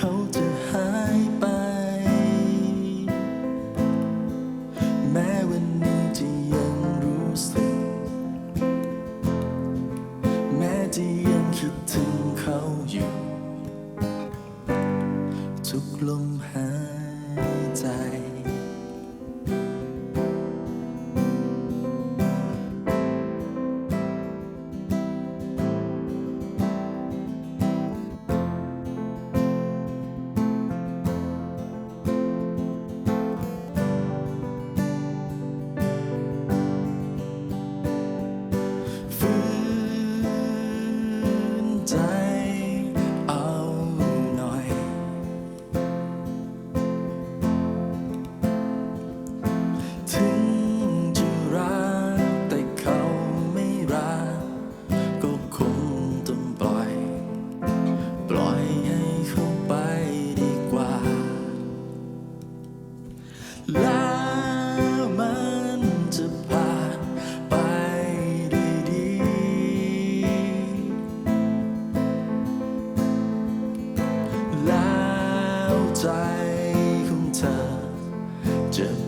เขาจะหายไป แม้วันนี้จะยังรู้สึก แม้จะยังคิดถึงเขาอยู่ ทุกลมหายใจ ใจเอาหน่อย ถึงจะรักแต่เขาไม่รัก ก็คงต้องปล่อย ปล่อยให้เขาไปดีกว่า ใจของเธอจะเปลี่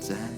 在。